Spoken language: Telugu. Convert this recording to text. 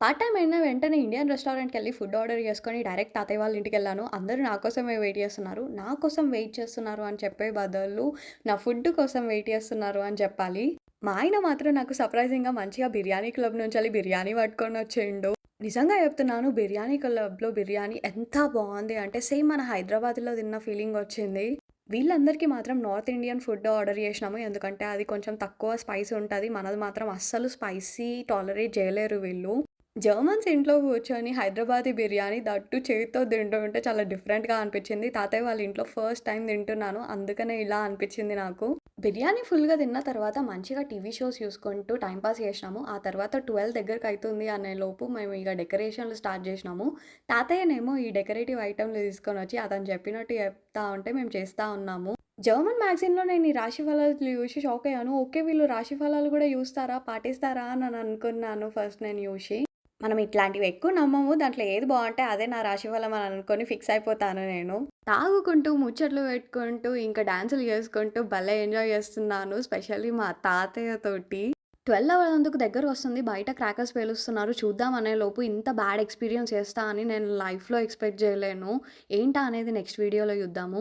పార్ట్ టైం అయిన వెంటనే ఇండియన్ రెస్టారెంట్కి వెళ్ళి ఫుడ్ ఆర్డర్ చేసుకొని డైరెక్ట్ తాతయ్య వాళ్ళ ఇంటికెళ్ళాను. అందరూ నా కోసమే వెయిట్ చేస్తున్నారు. నా కోసం వెయిట్ చేస్తున్నారు అని చెప్పే బదులు నా ఫుడ్ కోసం వెయిట్ చేస్తున్నారు అని చెప్పాలి. మా ఆయన మాత్రం నాకు సర్ప్రైజింగ్‌గా మంచిగా బిర్యానీ క్లబ్ నుంచెళ్ళి బిర్యానీ పట్టుకొని వచ్చిండు నిజంగా చెప్తున్నాను బిర్యానీ క్లబ్‌లో బిర్యానీ ఎంత బాగుంది అంటే సేమ్ మన హైదరాబాద్‌లో తిన్న ఫీలింగ్ వచ్చింది వీళ్ళందరికీ మాత్రం నార్త్ ఇండియన్ ఫుడ్ ఆర్డర్ చేసినాము. ఎందుకంటే అది కొంచెం తక్కువ స్పైస్ ఉంటుంది మనది మాత్రం అస్సలు స్పైసీ టాలరేట్ చేయలేరు వీళ్ళు. జర్మన్స్ ఇంట్లో కూర్చొని హైదరాబాదీ బిర్యానీ దట్టు చేతితో తింటూ ఉంటే చాలా డిఫరెంట్‌గా అనిపించింది. తాతయ్య వాళ్ళ ఇంట్లో ఫస్ట్ టైం తింటున్నాను. అందుకనే ఇలా అనిపించింది నాకు. బిర్యానీ ఫుల్‌గా తిన్న తర్వాత మంచిగా టీవీ షోస్ చూసుకుంటూ టైంపాస్ చేసినాము. ఆ తర్వాత ట్వెల్వ్ దగ్గరకు అవుతుంది అనే లోపు మేము ఇక డెకరేషన్‌లు స్టార్ట్ చేసినాము. తాతయ్యనేమో ఈ డెకరేటివ్ ఐటెంలు తీసుకొని వచ్చి అతను చెప్పినట్టు చెప్తా ఉంటే మేము చేస్తూ ఉన్నాము. జర్మన్ మ్యాగజైన్‌లో నేను ఈ రాశి ఫలాలు చూసి షాక్ అయ్యాను. ఓకే వీళ్ళు రాశి ఫలాలు కూడా చూస్తారా? పాటిస్తారా? అని అనుకున్నాను ఫస్ట్ నేను చూసి. మనం ఇట్లాంటివి ఎక్కువ నమ్మము. దాంట్లో ఏది బాగుంటే అదే నా రాశిఫలం అని అనుకొని ఫిక్స్ అయిపోతాను నేను. తాగుకుంటూ, ముచ్చట్లు పెట్టుకుంటూ, ఇంకా డాన్సులు చేసుకుంటూ భలే ఎంజాయ్ చేస్తున్నాను. స్పెషల్లీ మా తాతయ్యతోటి. 12 అవ్వనందుకు దగ్గరకొస్తుంది. బయట క్రాకర్స్ పేలుస్తున్నారు. చూద్దాం అనే లోపు ఇంత బ్యాడ్ ఎక్స్‌పీరియన్స్ చేస్తా అని నేను లైఫ్‌లో ఎక్స్‌పెక్ట్ చేయలేను. ఏంటా అనేది నెక్స్ట్ వీడియోలో చూద్దాము.